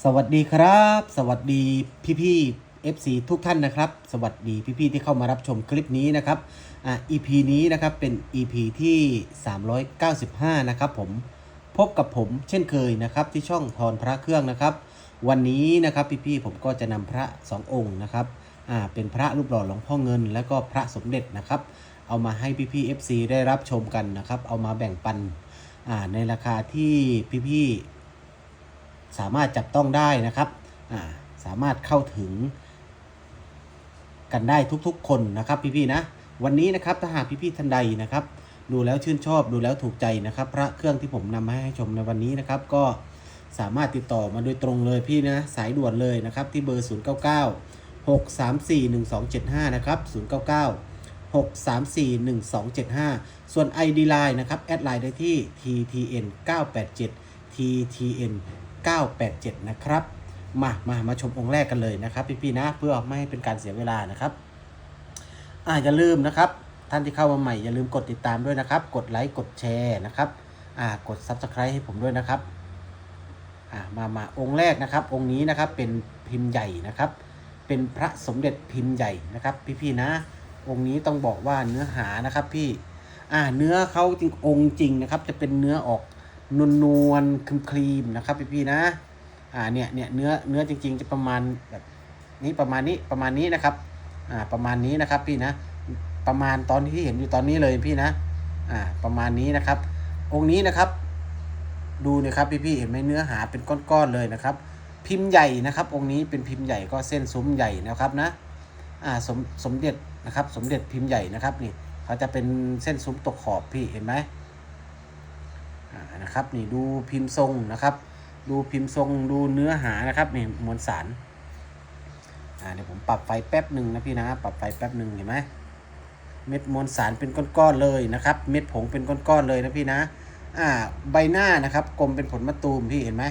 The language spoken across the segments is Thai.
สวัสดีครับ สวัสดีพี่พี่ๆ FC ทุกท่านนะครับ สวัสดีพี่พี่ๆที่เข้ามารับชมคลิปนี้นะครับอ่า EP นี้นะครับเป็น EP ที่ 395 นะครับผมพบกับผมเช่นเคยนะครับที่ช่องทอนพระเครื่องนะครับ วันนี้นะครับพี่พี่ๆผมก็จะนำพระสององค์นะครับอ่าเป็นพระรูปหล่อหลวงพ่อเงิน และก็พระสมเด็จนะครับ เอามาให้พี่พี่ๆ FC ได้รับชมกันนะครับ เอามาแบ่งปันอ่าในราคาที่พี่พี่ๆ สามารถจับต้องได้นะครับสามารถเข้าถึง กันได้ทุกๆ คนนะครับพี่ๆนะ วันนี้นะครับถ้าหากพี่ๆท่านใดนะครับ ดูแล้วชื่นชอบดูแล้วถูกใจนะครับ พระเครื่องที่ผมนำมาให้ชมในวันนี้นะครับ ก็สามารถติดต่อมาโดยตรงเลยพี่นะสายด่วนเลยนะครับ ที่เบอร์ 0 9 9 6 3 4 1 2 7 5 นะครับ 0 9 9 6 3 4 1 2 7 5 ส่วน ID Line นะครับ แอดไลน์ได้ที่ TTN 987 TTN 987 นะครับ มามามาชมองค์แรกกันเลยนะครับพี่ๆนะเพื่อไม่ให้เป็นการเสียเวลานะครับอ่าอย่าลืมนะครับ ท่านที่เข้ามาใหม่อย่าลืมกดติดตามด้วยนะครับ กดไลค์กดแชร์นะครับอ่ากด Subscribe ให้ผมด้วยนะครับอ่ามามาองค์แรกนะครับ องค์นี้นะครับเป็นพิมพ์ใหญ่นะครับ เป็นพระสมเด็จพิมพ์ใหญ่นะครับ พี่ๆนะ องค์นี้ต้องบอกว่าเนื้อหานะครับพี่อ่าเนื้อเขาจริงองค์จริงนะครับ จะเป็นเนื้อออก นวลนวลครีมครีมนะครับพี่ๆนะ อ่าเนี่ยเนี่ยเนื้อเนื้อจริง ๆ จะประมาณแบบนี้ประมาณนี้ประมาณนี้นะครับ อ่าประมาณนี้นะครับพี่นะ ประมาณตอนที่เห็นอยู่ตอนนี้เลยพี่นะ อ่าประมาณนี้นะครับ องค์นี้นะครับ ดูนะครับพี่ๆเห็นไหมเนื้อหาเป็นก้อนๆเลยนะครับ พิมพ์ใหญ่นะครับ องค์นี้เป็นพิมพ์ใหญ่ก็เส้นซุ้มใหญ่นะครับนะ อ่าสมสมเด็จนะครับ สมเด็จพิมพ์ใหญ่นะครับนี่เขาจะเป็นเส้นซุ้มตกขอบพี่เห็นไหม นะครับนี่ดูพิมพ์ทรงนะครับ ดูพิมพ์ทรงดูเนื้อหานะครับนี่มวลสารอ่าเดี๋ยวผมปรับไฟแป๊บหนึ่งนะพี่นะปรับไฟแป๊บหนึ่งเห็นไหมเม็ดมวลสารเป็นก้อนๆเลยนะครับ เม็ดผงเป็นก้อนๆเลยนะพี่นะอ่าใบหน้านะครับกลมเป็นผลมะตูมพี่เห็นไหม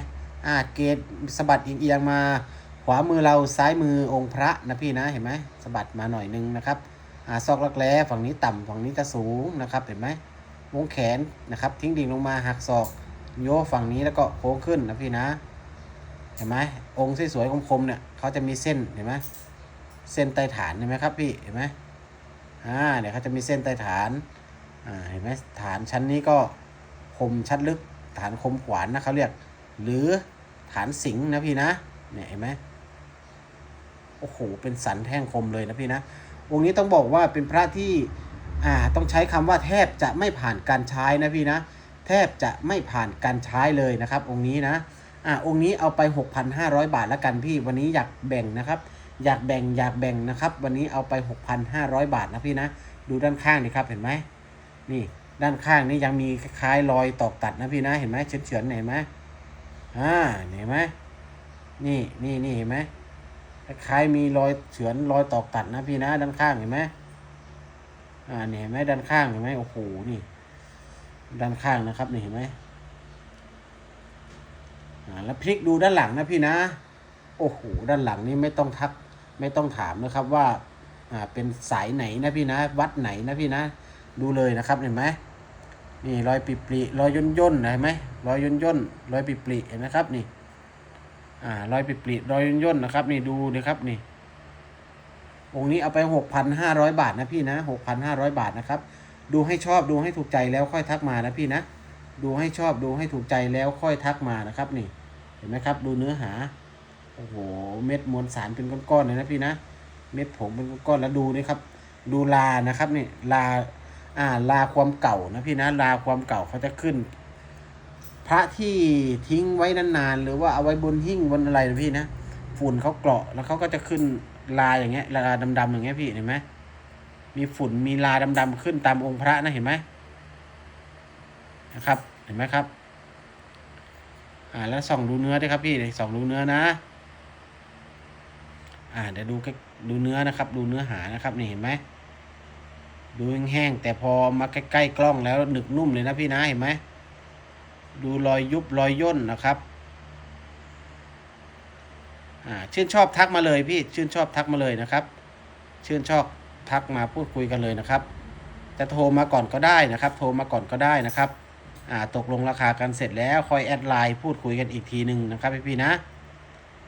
อ่าเกตสะบัดเอียงๆมาขวามือเราซ้ายมือองค์พระนะพี่นะเห็นไหมสะบัดมาหน่อยนึงนะครับอ่าซอกรักแร้ฝั่งนี้ต่ำฝั่งนี้จะสูงนะครับเห็นไหม วงแขนนะครับ ทิ้งดิ่งลงมาหักศอก โยฝั่งนี้แล้วก็โค้งขึ้นนะพี่นะ เห็นไหมองค์สวยๆคมๆเนี่ยเขาจะมีเส้นเห็นไหมเส้นใต้ฐานเห็นไหมครับพี่เห็นไหมอ่าเดี๋ยวเขาจะมีเส้นใต้ฐานอ่าเห็นไหมฐานชั้นนี้ก็คมชัดลึกฐานคมขวานนะเขาเรียก หรือฐานสิงนะพี่นะเนี่ยเห็นไหมโอ้โหเป็นสันแท่งคมเลยนะพี่นะองค์นี้ต้องบอกว่าเป็นพระที่ อ่าต้องใช้คำว่าแทบจะไม่ผ่านการใช้นะพี่นะ แทบจะไม่ผ่านการใช้เลยนะครับ องค์นี้นะอ่าองค์นี้เอาไป 6,500 บาทแล้วกันพี่ วันนี้อยากแบ่งนะครับ อยากแบ่งอยากแบ่งนะครับ วันนี้เอาไป 6,500 บาทนะพี่นะ ดูด้านข้างนี่ครับเห็นไหมนี่ด้านข้างนี่ยังมีคล้ายรอยตอกตัดนะพี่นะเห็นไหมเฉือนเฉือนๆเห็นไหมอ่าเห็นไหมนี่นี่นี่เห็นไหมคล้ายมีรอยเฉือนรอยตอกตัดนะพี่นะ ด้านข้างเห็นไหม อ่าเนี่ยเห็นไหมด้านข้างเห็นไหมโอ้โหนี่ ด้านข้างนะครับนี่เห็นไหมอ่าแล้วพลิกดูด้านหลังนะพี่นะ โอ้โหด้านหลังนี่ไม่ต้องทัก ไม่ต้องถามนะครับว่าอ่าเป็นสายไหนนะพี่นะ วัดไหนนะพี่นะ ดูเลยนะครับเห็นไหมนี่รอยปิปริรอยย่นย่นเห็นไหมรอยย่นย่นรอยปิปริเห็นไหมครับนี่อ่ารอยปิปริรอยย่นย่นนะครับ นี่ดูนะครับนี่ องค์นี้เอาไปหกพันห้าร้อยบาทนะพี่นะหกพันห้าร้อยบาทนะครับ ดูให้ชอบดูให้ถูกใจแล้วค่อยทักมานะพี่นะ ดูให้ชอบดูให้ถูกใจแล้วค่อยทักมานะครับนี่ เห็นไหมครับ ดูเนื้อหา โอ้โห เม็ดมวลสารเป็นก้อนๆเลยนะพี่นะ เม็ดผงเป็นก้อนๆแล้วดูนี่ครับ ดูลานะครับนี่ลา อ่า ลาความเก่านะพี่นะ ลาความเก่าเขาจะขึ้น พระที่ทิ้งไว้นานๆหรือว่าเอาไว้บนหิ้งบนอะไรนะพี่นะ ฝุ่นเขาเกาะแล้วเขาก็จะขึ้น ลาอย่างเงี้ยลาดำๆอย่างเงี้ยพี่เห็นไหมมีฝุ่นมีลาดำๆขึ้นตามองค์พระนะเห็นไหมนะครับ เห็นไหมครับ อ่าแล้วส่องดูเนื้อด้วยครับพี่เดี๋ยวส่องดูเนื้อนะ อ่าเดี๋ยวดูใกล้ดูเนื้อนะครับ ดูเนื้อหานะครับนี่เห็นไหมดูแห้งๆแต่พอมาใกล้ๆกล้องแล้วหนึกนุ่มเลยนะพี่นะเห็นไหมดูรอยยุบรอยย่นนะครับ ชื่นชอบทักมาเลยพี่ชื่นชอบทักมาเลยนะครับ ชื่นชอบทักมาพูดคุยกันเลยนะครับจะโทรมาก่อนก็ได้นะครับ โทรมาก่อนก็ได้นะครับอ่าตกลงราคากันเสร็จแล้วคอยแอดไลน์พูดคุยกันอีกทีหนึ่งนะครับพี่ๆนะ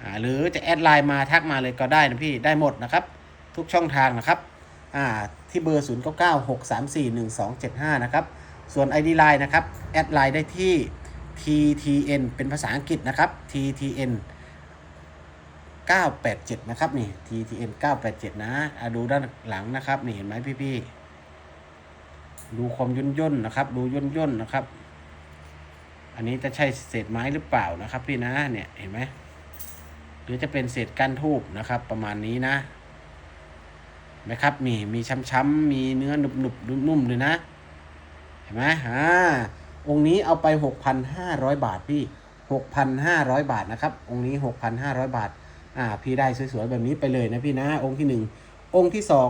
อ่าหรือจะแอดไลน์มาทักมาเลยก็ได้นะพี่ได้หมดนะครับ ทุกช่องทางนะครับอ่าที่เบอร์ 0 9 9 6 3 4 1 2 7 5 นะครับ ส่วน ID Line นะครับ แอดไลน์ได้ที่ TTN เป็นภาษาอังกฤษนะครับ TTN 987 นะครับนี่ TTN 987 นะอะดูด้านหลังนะครับ นี่เห็นไหมพี่ๆ ดูความย่นย่นนะครับ ดูย่นย่นนะครับ อันนี้จะใช่เศษไม้หรือเปล่านะครับ พี่นะ เนี่ยเห็นไหมหรือจะเป็นเศษก้านทูบนะครับ ประมาณนี้นะนไหมครับนี่มีช้ำๆมีเนื้อหนุบๆนุ่มๆเลยนะ เห็นไหมอ่าองค์นี้เอาไป 6,500 บาทพี่ 6,500 บาทนะครับ องค์นี้ 6,500 บาท อ่าพี่ได้สวยๆแบบนี้ไปเลยนะพี่นะองค์ที่หนึ่งองค์ที่สอง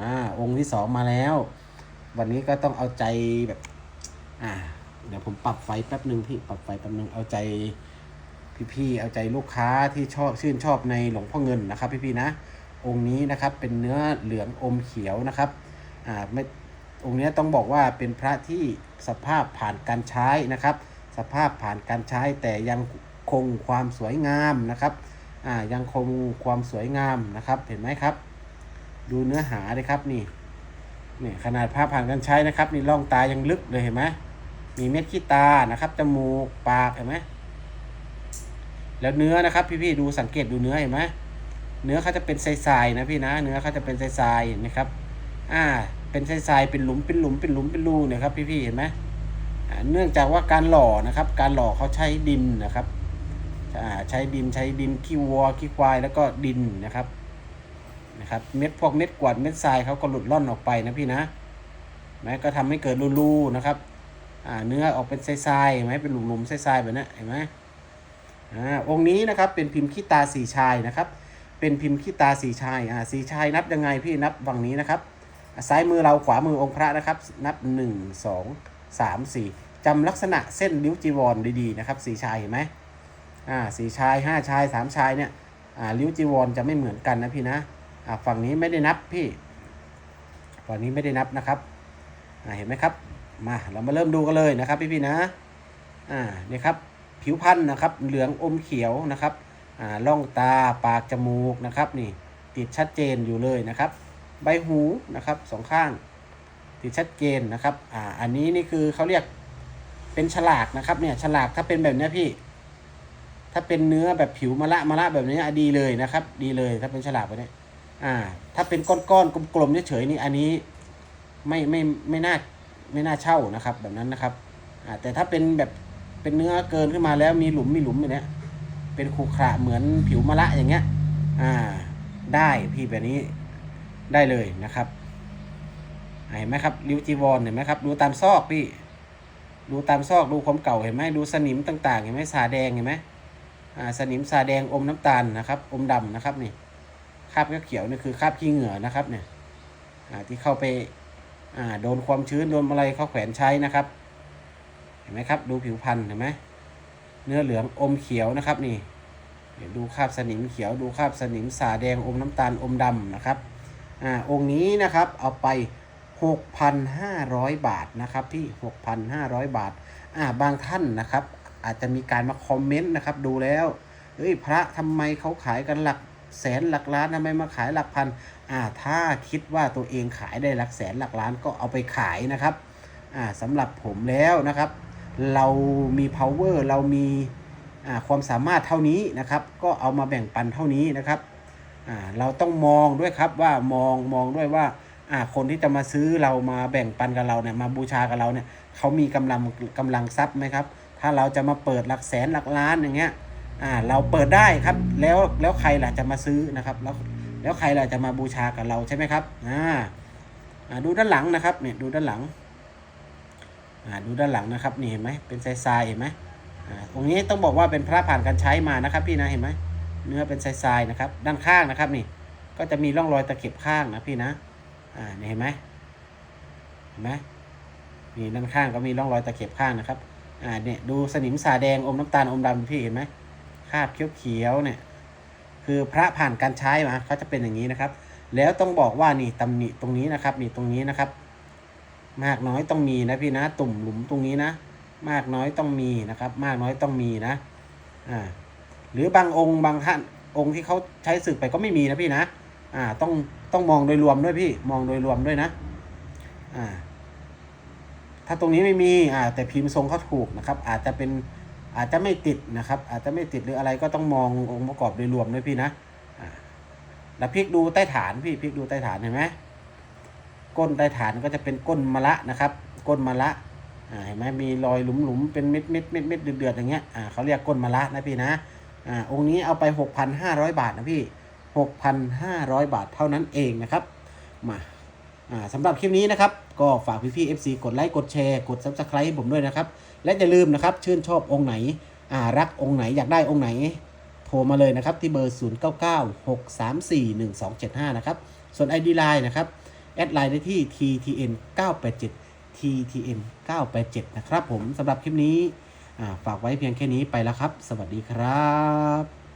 อ่าองค์ที่สองมาแล้ว วันนี้ก็ต้องเอาใจแบบอ่าเดี๋ยวผมปรับไฟแป๊บหนึ่งพี่ปรับไฟแป๊บหนึ่งเอาใจพี่ๆเอาใจลูกค้าที่ชอบชื่นชอบในหลวงพ่อเงินนะครับ พี่ๆนะ องค์นี้นะครับเป็นเนื้อเหลืองอมเขียวนะครับอ่าไม่องค์นี้ต้องบอกว่าเป็นพระที่สภาพผ่านการใช้นะครับ สภาพผ่านการใช้แต่ยังคงความสวยงามนะครับ อ่ายังคงความสวยงามนะครับ เห็นไหมครับ ดูเนื้อหาเลยครับนี่นี่ขนาดผ้าผ่านการใช้นะครับนี่ร่องตายังลึกเลยเห็นไหมมีเม็ดขี้ตานะครับจมูกปากเห็นไหมแล้วเนื้อนะครับ พี่ๆดูสังเกตดูเนื้อเห็นไหมเนื้อเขาจะเป็นทรายๆนะพี่นะ เนื้อเขาจะเป็นทรายๆเห็นไหมครับ อ่า เป็นทรายๆเป็นหลุมเป็นหลุมเป็นหลุมเป็นรูเนี่ยครับ พี่ๆเห็นไหมเนื่องจากว่าการหล่อนะครับ การหล่อเขาใช้ดินนะครับ ใช้ดินใช้ดินขี้วัวขี้ควายแล้วก็ดินนะครับนะครับเม็ดพวกเม็ดกวาดเม็ดทรายเขาก็หลุดล่อนออกไปนะพี่นะแม้ก็ทำให้เกิดรูๆนะครับเนื้อออกเป็นทรายๆไหมเป็นหลุมๆทรายๆแบบนี้เห็นไหมอ่าองค์นี้นะครับเป็นพิมพ์ขี้ตาสีชายนะครับ เป็นพิมพ์ขี้ตาสีชายอ่าสีชายนับยังไงพี่นับฝั่งนี้นะครับซ้ายมือเราขวามือองค์พระนะครับ นับ 1 2 3 4จำลักษณะเส้นริ้วจีวรดีๆนะครับสีชายเห็นไหม อ่าสี่ชายห้าชายสามชายเนี่ยอ่าริ้วจีวรจะไม่เหมือนกันนะพี่นะอ่าฝั่งนี้ไม่ได้นับพี่ ฝั่งนี้ไม่ได้นับนะครับอ่าเห็นไหมครับ มาเรามาเริ่มดูกันเลยนะครับ พี่ๆนะอ่าเนี่ยครับผิวพันธุ์นะครับ เหลืองอมเขียวนะครับอ่าล่องตาปากจมูกนะครับนี่ติดชัดเจนอยู่เลยนะครับ ใบหูนะครับสองข้างติดชัดเจนนะครับอ่าอันนี้นี่คือเขาเรียกเป็นฉลากนะครับเนี่ยฉลากถ้าเป็นแบบนี้พี่ ถ้าเป็นเนื้อแบบผิวมะละมะละแบบนี้อดีเลยนะครับ ดีเลยถ้าเป็นฉลากแบบนี้อ่า ถ้าเป็นก้อนๆกลมๆเฉยๆนี่อันนี้ไม่ไม่ไม่น่าไม่น่าเช่านะครับ แบบนั้นนะครับอ่าแต่ถ้าเป็นแบบเป็นเนื้อเกินขึ้นมาแล้วมีหลุมมีหลุมอย่างเนี้ยเป็นขรุขระเหมือนผิวมะละอย่างเงี้ย อ่า ได้พี่แบบนี้ได้เลยนะครับเห็นไหมครับริวจีวรเห็นไหมครับ ดูตามซอกพี่ ดูตามซอกดูความเก่าเห็นไหมดูสนิมต่าง ๆ เห็นไหมสาแดงเห็นไหม สนิมสาแดงอมน้ำตาลนะครับ อมดำนะครับนี่คราบเขียวนี่คือคราบขี้เหงื่อนะครับเนี่ยอ่าที่เข้าไปอ่าโดนความชื้นโดนอะไรเขาแขวนใช้นะครับ เห็นไหมครับ ดูผิวพรรณเห็นไหมเนื้อเหลืองอมเขียวนะครับนี่เดี๋ยวดูคราบสนิมเขียวดูคราบสนิมสาแดงอมน้ำตาลอมดำนะครับอ่าองค์นี้นะครับเอาไป 6,500 บาทนะครับพี่ 6,500 บาทอ่าบางท่านนะครับ อาจจะมีการมาคอมเมนต์นะครับดูแล้วเฮ้ยพระทำไมเขาขายกันหลักแสนหลักล้านทำไมมาขายหลักพันอ่าถ้าคิดว่าตัวเองขายได้หลักแสนหลักล้านก็เอาไปขายนะครับอ่าสำหรับผมแล้วนะครับ เรามี power เรามีอ่าความสามารถเท่านี้นะครับ ก็เอามาแบ่งปันเท่านี้นะครับอ่าเราต้องมองด้วยครับว่ามองมองด้วยว่าอ่าคนที่จะมาซื้อเรามาแบ่งปันกับเราเนี่ยมาบูชากับเราเนี่ยเขามีกำลังกำลังทรัพย์ไหมครับ ถ้าเราจะมาเปิดหลักแสนหลักล้านอย่างเงี้ยอ่าเราเปิดได้ครับแล้วแล้วใครล่ะจะมาซื้อนะครับแล้วแล้วใครล่ะจะมาบูชากับเราใช่ไหมครับอ่าอ่าดูด้านหลังนะครับเนี่ยดูด้านหลังอ่าดูด้านหลังนะครับนี่เห็นไหมเป็นทรายๆเห็นไหมอ่าตรงนี้ต้องบอกว่าเป็นพระผ่านการใช้มานะครับพี่นะเห็นไหมเนื้อเป็นทรายๆนะครับด้านข้างนะครับนี่ก็จะมีร่องรอยตะเข็บข้างนะพี่นะอ่านี่เห็นไหมเห็นไหมนี่ด้านข้างก็มีร่องรอยตะเข็บข้างนะครับ อ่าเนี่ยดูสนิมสาแดงอมน้ำตาลอมดำพี่เห็นไหมคราบเขียวๆเนี่ย คือพระผ่านการใช้มาเขาจะเป็นอย่างนี้นะครับ แล้วต้องบอกว่านี่ตำหนิตรงนี้นะครับนี่ตรงนี้นะครับ มากน้อยต้องมีนะพี่นะ ตุ่มหลุมตรงนี้นะ มากน้อยต้องมีนะครับ มากน้อยต้องมีนะอ่าหรือบางองค์บางท่านองค์ที่เขาใช้สึกไปก็ไม่มีนะพี่นะอ่าต้องต้องมองโดยรวมด้วยพี่มองโดยรวมด้วยนะอ่า ถ้าตรงนี้ไม่มีอ่าแต่พิมพ์ทรงเขาถูกนะครับ อาจจะเป็นอาจจะไม่ติดนะครับ อาจจะไม่ติดหรืออะไรก็ต้องมององค์ประกอบโดยรวมด้วยพี่นะอ่าแล้วพลิกดูใต้ฐานพี่พลิกดูใต้ฐานเห็นไหมก้นใต้ฐานก็จะเป็นก้นมะละนะครับ ก้นมะละอ่าเห็นไหมมีรอยหลุมๆเป็นเม็ดเม็ดเม็ดเม็ดเดือดๆอย่างเงี้ยอ่าเขาเรียกก้นมะละนะพี่นะอ่าองค์นี้เอาไป 6,500 บาทนะพี่ 6,500 บาทเท่านั้นเองนะครับมา สำหรับคลิปนี้นะครับ ก็ฝากพี่ๆ FC กดไลค์กดแชร์กด Subscribe ให้ผมด้วยนะครับ และอย่าลืมนะครับ ชื่นชอบองค์ไหนอ่ารักองค์ไหนอยากได้องค์ไหน โทรมาเลยนะครับ ที่เบอร์ 0996341275 นะครับ ส่วน ID Line นะครับ แอดไลน์ได้ที่ TTN 987 TTN 987นะครับผมสำหรับคลิปนี้ฝากไว้เพียงแค่นี้ไปแล้วครับ สวัสดีครับ